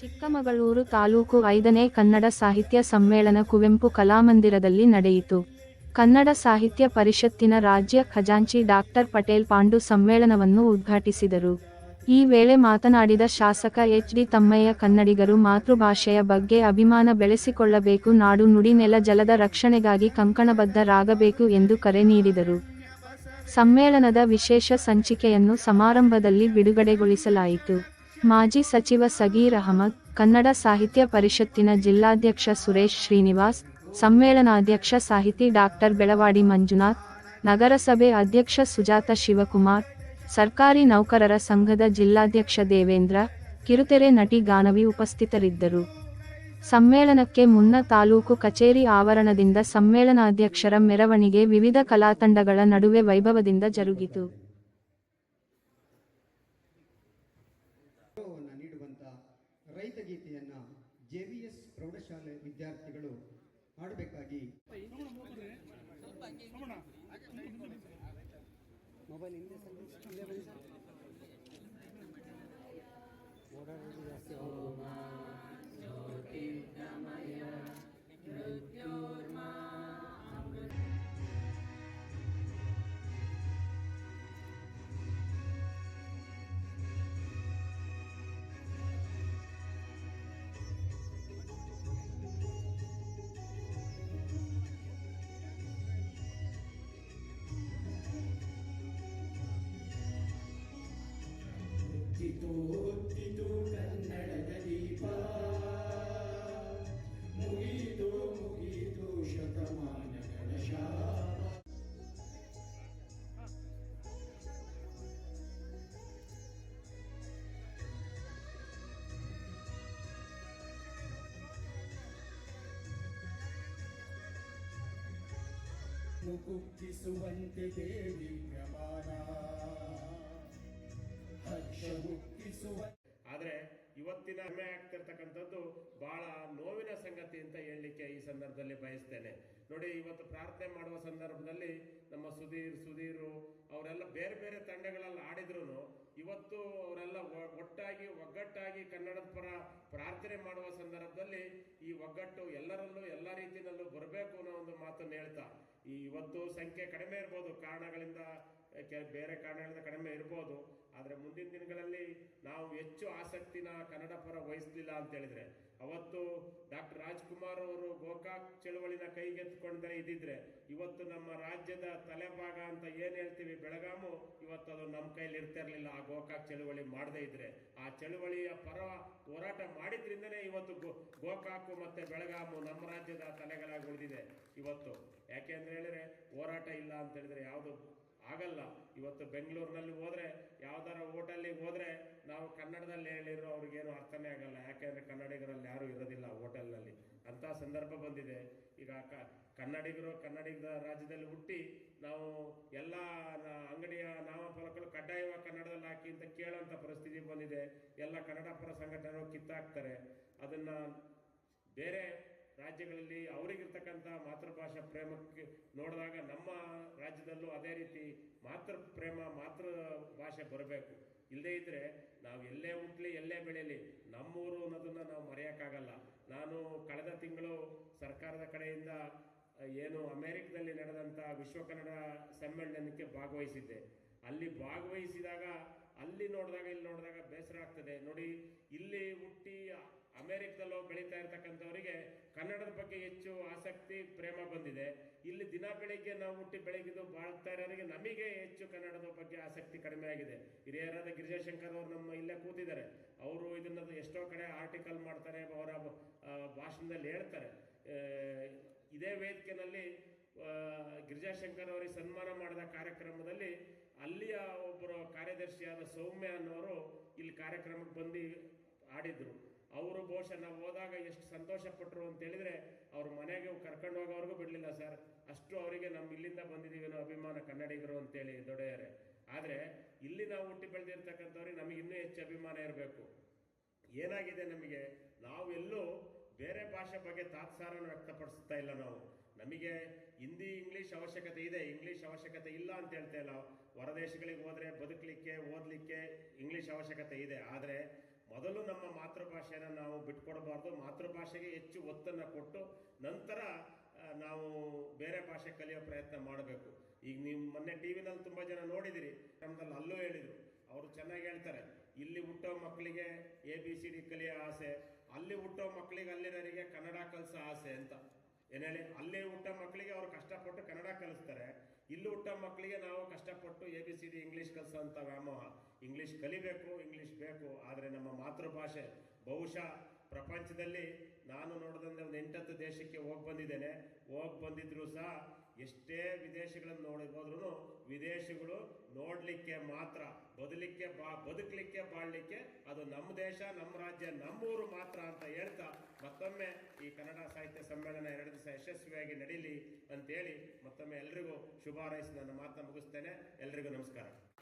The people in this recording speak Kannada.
ಚಿಕ್ಕಮಗಳೂರು ತಾಲೂಕು ಐದನೇ ಕನ್ನಡ ಸಾಹಿತ್ಯ ಸಮ್ಮೇಳನ ಕುವೆಂಪು ಕಲಾಮಂದಿರದಲ್ಲಿ ನಡೆಯಿತು. ಕನ್ನಡ ಸಾಹಿತ್ಯ ಪರಿಷತ್ತಿನ ರಾಜ್ಯ ಖಜಾಂಚಿ ಡಾಕ್ಟರ್ ಪಟೇಲ್ ಪಾಂಡು ಸಮ್ಮೇಳನವನ್ನು ಉದ್ಘಾಟಿಸಿದರು. ಈ ವೇಳೆ ಮಾತನಾಡಿದ ಶಾಸಕ ಎಚ್. ಡಿ. ತಮ್ಮಯ್ಯ, ಕನ್ನಡಿಗರು ಮಾತೃಭಾಷೆಯ ಬಗ್ಗೆ ಅಭಿಮಾನ ಬೆಳೆಸಿಕೊಳ್ಳಬೇಕು, ನಾಡು ನುಡಿ ನೆಲ ಜಲದ ರಕ್ಷಣೆಗಾಗಿ ಕಂಕಣಬದ್ಧರಾಗಬೇಕು ಎಂದು ಕರೆ ನೀಡಿದರು. ಸಮ್ಮೇಳನದ ವಿಶೇಷ ಸಂಚಿಕೆಯನ್ನು ಸಮಾರಂಭದಲ್ಲಿ ಬಿಡುಗಡೆಗೊಳಿಸಲಾಯಿತು. ಮಾಜಿ ಸಚಿವ ಸಗೀರ್ ಅಹಮದ್, ಕನ್ನಡ ಸಾಹಿತ್ಯ ಪರಿಷತ್ತಿನ ಜಿಲ್ಲಾಧ್ಯಕ್ಷ ಸುರೇಶ್ ಶ್ರೀನಿವಾಸ್, ಸಮ್ಮೇಳನಾಧ್ಯಕ್ಷ ಸಾಹಿತಿ ಡಾಕ್ಟರ್ ಬೆಳವಾಡಿ ಮಂಜುನಾಥ್, ನಗರಸಭೆ ಅಧ್ಯಕ್ಷ ಸುಜಾತ ಶಿವಕುಮಾರ್, ಸರ್ಕಾರಿ ನೌಕರರ ಸಂಘದ ಜಿಲ್ಲಾಧ್ಯಕ್ಷ ದೇವೇಂದ್ರ, ಕಿರುತೆರೆ ನಟಿ ಗಾನವಿ ಉಪಸ್ಥಿತರಿದ್ದರು. ಸಮ್ಮೇಳನಕ್ಕೆ ಮುನ್ನ ತಾಲೂಕು ಕಚೇರಿ ಆವರಣದಿಂದ ಸಮ್ಮೇಳನಾಧ್ಯಕ್ಷರ ಮೆರವಣಿಗೆ ವಿವಿಧ ಕಲಾತಂಡಗಳ ನಡುವೆ ವೈಭವದಿಂದ ಜರುಗಿತು. ಗೀತೆಯನ್ನ ಎಸ್ ಪ್ರೌಢಶಾಲೆ ವಿದ್ಯಾರ್ಥಿಗಳು ಮಾಡಬೇಕಾಗಿ ಮೊಬೈಲ್ ಹಿಂದೆ. ಓಡಾಡೋದು ಜಾಸ್ತಿ ಮುಕುಕ್ಕಿಸುವಂತೆ ದೇವಿ ಪ್ರಮಾಣ. ಆದರೆ ಇವತ್ತಿನ ಹೆಮ್ಮೆ ಆಗ್ತಿರ್ತಕ್ಕಂಥದ್ದು ಬಹಳ ನೋವಿನ ಸಂಗತಿ ಅಂತ ಹೇಳಲಿಕ್ಕೆ ಈ ಸಂದರ್ಭದಲ್ಲಿ ಬಯಸ್ತೇನೆ. ನೋಡಿ, ಇವತ್ತು ಪ್ರಾರ್ಥನೆ ಮಾಡುವ ಸಂದರ್ಭದಲ್ಲಿ ನಮ್ಮ ಸುಧೀರ್, ಸುಧೀರು, ಅವರೆಲ್ಲ ಬೇರೆ ಬೇರೆ ತಂಡಗಳಲ್ಲಿ ಆಡಿದ್ರು ಇವತ್ತು ಅವರೆಲ್ಲ ಒಟ್ಟಾಗಿ, ಒಗ್ಗಟ್ಟಾಗಿ ಕನ್ನಡದ ಪರ ಪ್ರಾರ್ಥನೆ ಮಾಡುವ ಸಂದರ್ಭದಲ್ಲಿ ಈ ಒಗ್ಗಟ್ಟು ಎಲ್ಲರಲ್ಲೂ, ಎಲ್ಲ ರೀತಿಯಲ್ಲೂ ಬರಬೇಕು ಅನ್ನೋ ಒಂದು ಮಾತನ್ನು ಹೇಳ್ತಾ ಇವತ್ತು ಸಂಖ್ಯೆ ಕಡಿಮೆ ಇರ್ಬೋದು ಕಾರಣಗಳಿಂದ ಕೆ- ಬೇರೆ ಕಾರಣಗಳಿಂದ ಕಡಿಮೆ ಇರ್ಬೋದು, ಆದರೆ ಮುಂದಿನ ದಿನಗಳಲ್ಲಿ ನಾವು ಹೆಚ್ಚು ಆಸಕ್ತಿನ ಕನ್ನಡ ಪರ ವಹಿಸಲಿಲ್ಲ ಅಂತ ಹೇಳಿದ್ರೆ, ಅವತ್ತು ಡಾಕ್ಟರ್ ರಾಜ್ಕುಮಾರ್ ಅವರು ಗೋಕಾಕ್ ಚಳುವಳಿನ ಕೈಗೆತ್ತಿಕೊಂಡರೆ ಇದ್ದಿದ್ರೆ, ಇವತ್ತು ನಮ್ಮ ರಾಜ್ಯದ ತಲೆಭಾಗ ಅಂತ ಏನು ಹೇಳ್ತೀವಿ ಬೆಳಗಾಮು, ಇವತ್ತು ಅದು ನಮ್ಮ ಕೈಲಿ ಇರ್ತಿರಲಿಲ್ಲ ಆ ಗೋಕಾಕ್ ಚಳುವಳಿ ಮಾಡದೇ ಇದ್ರೆ. ಆ ಚಳುವಳಿಯ ಪರ ಹೋರಾಟ ಮಾಡಿದ್ರಿಂದನೇ ಇವತ್ತು ಗೋಕಾಕು ಮತ್ತೆ ಬೆಳಗಾಮು ನಮ್ಮ ರಾಜ್ಯದ ತಲೆಗಳಾಗಿ ಉಳಿದಿದೆ. ಇವತ್ತು ಯಾಕೆ ಅಂತ ಹೇಳಿದ್ರೆ, ಹೋರಾಟ ಇಲ್ಲ ಅಂತ ಹೇಳಿದ್ರೆ ಯಾವುದು ಆಗಲ್ಲ. ಇವತ್ತು ಬೆಂಗಳೂರಿನಲ್ಲಿ ಹೋದರೆ, ಯಾವ್ದಾರ ಹೋಟೆಲ್ಲಿಗೆ ಹೋದರೆ ನಾವು ಕನ್ನಡದಲ್ಲಿ ಹೇಳಿರೋ ಅವ್ರಿಗೇನು ಅರ್ಥನೇ ಆಗಲ್ಲ. ಯಾಕೆಂದ್ರೆ ಕನ್ನಡಿಗರಲ್ಲಿ ಯಾರು ಇರೋದಿಲ್ಲ ಹೋಟೆಲ್ನಲ್ಲಿ. ಅಂತ ಸಂದರ್ಭ ಬಂದಿದೆ. ಈಗ ಕ- ಕನ್ನಡಿಗರು ಕನ್ನಡಿಗರ ರಾಜ್ಯದಲ್ಲಿ ಹುಟ್ಟಿ ನಾವು ಎಲ್ಲ ಅಂಗಡಿಯ ನಾಮಫಲಕಗಳು ಕಡ್ಡಾಯವಾಗಿ ಕನ್ನಡದಲ್ಲಿ ಹಾಕಿ ಅಂತ ಕೇಳೋಂಥ ಪರಿಸ್ಥಿತಿ ಬಂದಿದೆ. ಎಲ್ಲ ಕನ್ನಡ ಪರ ಸಂಘಟನೆಗಳು ಕಿತ್ತಾಕ್ತಾರೆ. ಅದನ್ನ ಬೇರೆ ರಾಜ್ಯಗಳಲ್ಲಿ ಅವರಿಗಿರ್ತಕ್ಕಂಥ ಮಾತೃಭಾಷಾ ಪ್ರೇಮಕ್ಕೆ ನೋಡಿದಾಗ ನಮ್ಮ ರಾಜ್ಯದಲ್ಲೂ ಅದೇ ರೀತಿ ಮಾತೃ ಪ್ರೇಮ, ಮಾತೃ ಭಾಷೆ ಬರಬೇಕು. ಇಲ್ಲದೇ ಇದ್ರೆ ನಾವು ಎಲ್ಲೇ ಹುಟ್ಲಿ, ಎಲ್ಲೇ ಬೆಳೀಲಿ, ನಮ್ಮೂರು ಅನ್ನೋದನ್ನ ನಾವು ಮರೆಯೋಕ್ಕಾಗಲ್ಲ. ನಾನು ಕಳೆದ ತಿಂಗಳು ಸರ್ಕಾರದ ಕಡೆಯಿಂದ ಏನು ಅಮೆರಿಕದಲ್ಲಿ ನಡೆದಂಥ ವಿಶ್ವ ಕನ್ನಡ ಸಮ್ಮೇಳನಕ್ಕೆ ಭಾಗವಹಿಸಿದ್ದೆ. ಅಲ್ಲಿ ಭಾಗವಹಿಸಿದಾಗ, ಅಲ್ಲಿ ನೋಡಿದಾಗ, ಇಲ್ಲಿ ನೋಡಿದಾಗ ಬೇಸರ ಆಗ್ತದೆ. ನೋಡಿ, ಇಲ್ಲಿ ಹುಟ್ಟಿ ಅಮೆರಿಕದಲ್ಲೋ ಬೆಳೀತಾ ಇರ್ತಕ್ಕಂಥವರಿಗೆ ಕನ್ನಡದ ಬಗ್ಗೆ ಹೆಚ್ಚು ಆಸಕ್ತಿ, ಪ್ರೇಮ ಬಂದಿದೆ. ಇಲ್ಲಿ ದಿನ ಬೆಳಿಗ್ಗೆ ನಾವು ಹುಟ್ಟಿ ಬೆಳಗಿದ್ದು ಬಾಳ್ತಾ ಇರೋರಿಗೆ ನಮಗೆ ಹೆಚ್ಚು ಕನ್ನಡದ ಬಗ್ಗೆ ಆಸಕ್ತಿ ಕಡಿಮೆ ಆಗಿದೆ. ಹಿರಿಯರಾದ ಗಿರಿಜಾಶಂಕರ್ ಅವರು ನಮ್ಮ ಇಲ್ಲೇ ಕೂತಿದ್ದಾರೆ. ಅವರು ಇದನ್ನ ಎಷ್ಟೋ ಕಡೆ ಆರ್ಟಿಕಲ್ ಮಾಡ್ತಾರೆ, ಅವರ ಭಾಷಣದಲ್ಲಿ ಹೇಳ್ತಾರೆ. ಇದೇ ವೇದಿಕೆನಲ್ಲಿ ಗಿರಿಜಾಶಂಕರ್ ಅವರಿಗೆ ಸನ್ಮಾನ ಮಾಡಿದ ಕಾರ್ಯಕ್ರಮದಲ್ಲಿ ಅಲ್ಲಿಯ ಒಬ್ಬರು ಕಾರ್ಯದರ್ಶಿಯಾದ ಸೌಮ್ಯ ಅನ್ನೋರು ಇಲ್ಲಿ ಕಾರ್ಯಕ್ರಮಕ್ಕೆ ಬಂದು ಆಡಿದ್ರು. ಅವರು ಬಹುಶಃ ನಾವು ಹೋದಾಗ ಎಷ್ಟು ಸಂತೋಷ ಪಟ್ಟರು ಅಂತ ಹೇಳಿದ್ರೆ ಅವ್ರ ಮನೆಗೆ ಕರ್ಕೊಂಡು ಹೋಗೋವರೆಗೂ ಬಿಡಲಿಲ್ಲ ಸರ್. ಅಷ್ಟು ಅವರಿಗೆ ನಮ್ಮ ಇಲ್ಲಿಂದ ಬಂದಿದ್ದೀವಿ ಅಭಿಮಾನ ಕನ್ನಡಿಗರು ಅಂತೇಳಿ ದೊಡೆಯಾರೆ. ಆದರೆ ಇಲ್ಲಿ ನಾವು ಹುಟ್ಟಿ ಬೆಳೆದಿರ್ತಕ್ಕಂಥವ್ರಿಗೆ ನಮಗೆ ಇನ್ನೂ ಹೆಚ್ಚು ಅಭಿಮಾನ ಇರಬೇಕು. ಏನಾಗಿದೆ ನಮಗೆ? ನಾವು ಎಲ್ಲೂ ಬೇರೆ ಭಾಷೆ ಬಗ್ಗೆ ತಾತ್ಸಾರನ ವ್ಯಕ್ತಪಡಿಸ್ತಾ ಇಲ್ಲ ನಾವು. ನಮಗೆ ಹಿಂದಿ ಇಂಗ್ಲಿಷ್ ಅವಶ್ಯಕತೆ ಇದೆ ಇಂಗ್ಲಿಷ್ ಅವಶ್ಯಕತೆ ಇಲ್ಲ ಅಂತ ಹೇಳ್ತಾ ಇಲ್ಲ. ಹೊರದೇಶಗಳಿಗೆ ಹೋದರೆ ಬದುಕಲಿಕ್ಕೆ, ಓದಲಿಕ್ಕೆ ಇಂಗ್ಲಿಷ್ ಅವಶ್ಯಕತೆ ಇದೆ. ಆದರೆ ಮೊದಲು ನಮ್ಮ ಮಾತೃಭಾಷೆಯನ್ನು ನಾವು ಬಿಟ್ಕೊಡಬಾರ್ದು. ಮಾತೃಭಾಷೆಗೆ ಹೆಚ್ಚು ಒತ್ತನ್ನು ಕೊಟ್ಟು ನಂತರ ನಾವು ಬೇರೆ ಭಾಷೆ ಕಲಿಯೋ ಪ್ರಯತ್ನ ಮಾಡಬೇಕು. ಈಗ ನೀವು ಮೊನ್ನೆ ಟಿ ವಿನಲ್ಲಿ ತುಂಬ ಜನ ನೋಡಿದಿರಿ. ನಮ್ದಲ್ಲಿ ಅಲ್ಲೂ ಹೇಳಿದರು. ಅವರು ಚೆನ್ನಾಗಿ ಹೇಳ್ತಾರೆ. ಇಲ್ಲಿ ಹುಟ್ಟೋ ಮಕ್ಕಳಿಗೆ ಎ ಬಿ ಸಿ ಡಿ ಕಲಿಯೋ ಆಸೆ, ಅಲ್ಲಿ ಹುಟ್ಟೋ ಮಕ್ಕಳಿಗೆ ಅಲ್ಲಿರೋರಿಗೆ ಕನ್ನಡ ಕಲಿಸೋ ಆಸೆ ಅಂತ. ಏನು ಹೇಳಿ ಅಲ್ಲಿ ಹುಟ್ಟ ಮಕ್ಕಳಿಗೆ ಅವ್ರು ಕಷ್ಟಪಟ್ಟು ಕನ್ನಡ ಕಲಿಸ್ತಾರೆ. ಇಲ್ಲಿ ಹುಟ್ಟ ಮಕ್ಕಳಿಗೆ ನಾವು ಕಷ್ಟಪಟ್ಟು A B C D English ಕಲಿಸೋಂಥ ವ್ಯಾಮೋಹ. ಇಂಗ್ಲೀಷ್ ಕಲಿಬೇಕು ಇಂಗ್ಲೀಷ್ ಬೇಕು, ಆದರೆ ನಮ್ಮ ಮಾತೃಭಾಷೆ, ಬಹುಶಃ ಪ್ರಪಂಚದಲ್ಲಿ ನಾನು ನೋಡಿದಂತೆ ಒಂದು ಎಂಟತ್ತು ದೇಶಕ್ಕೆ ಹೋಗಿ ಬಂದಿದ್ದೇನೆ. ಹೋಗಿ ಬಂದಿದ್ರು ಸಹ ಎಷ್ಟೇ ವಿದೇಶಿಗಳನ್ನು ನೋಡಿ ವಿದೇಶಿಗಳು ನೋಡಲಿಕ್ಕೆ ಮಾತ್ರ, ಬದಲಿಕ್ಕೆ ಬಾ, ಬದುಕಲಿಕ್ಕೆ ಬಾಳಲಿಕ್ಕೆ ಅದು ನಮ್ಮ ದೇಶ, ನಮ್ಮ ರಾಜ್ಯ, ನಮ್ಮೂರು ಮಾತ್ರ ಅಂತ ಹೇಳ್ತಾ ಮತ್ತೊಮ್ಮೆ ಈ ಕನ್ನಡ ಸಾಹಿತ್ಯ ಸಮ್ಮೇಳನ ಎರಡು ದಿವಸ ಯಶಸ್ವಿಯಾಗಿ ನಡೀಲಿ ಅಂತೇಳಿ ಮತ್ತೊಮ್ಮೆ ಎಲ್ರಿಗೂ ಶುಭ ಹಾರೈಸಿ ನನ್ನ ಮಾತನ್ನ ಮುಗಿಸ್ತೇನೆ. ಎಲ್ರಿಗೂ ನಮಸ್ಕಾರ.